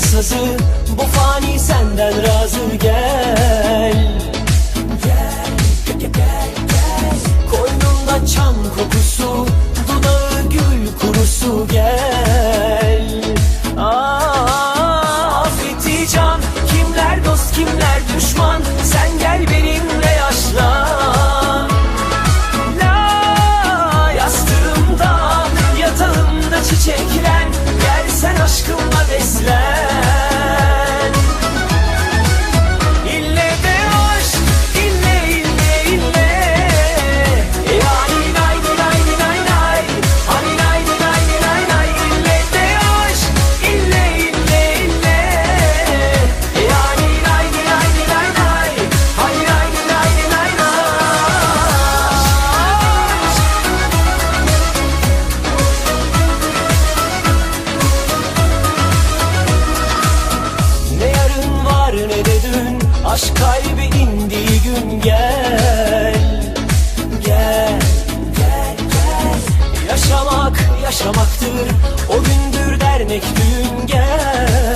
sazı Bu fani senden razı gel. Gel, gel, gel, gel. Koynumda çam kokusu Dudağı gül kurusu gel. Aa, Affeti can Kimler dost kimler düşman Ne yarın var ne de dün. Aşk kalbi indiği gün. Gel Gel, gel, gel. Yaşamak yaşamaktır. O gündür dernek düğün gel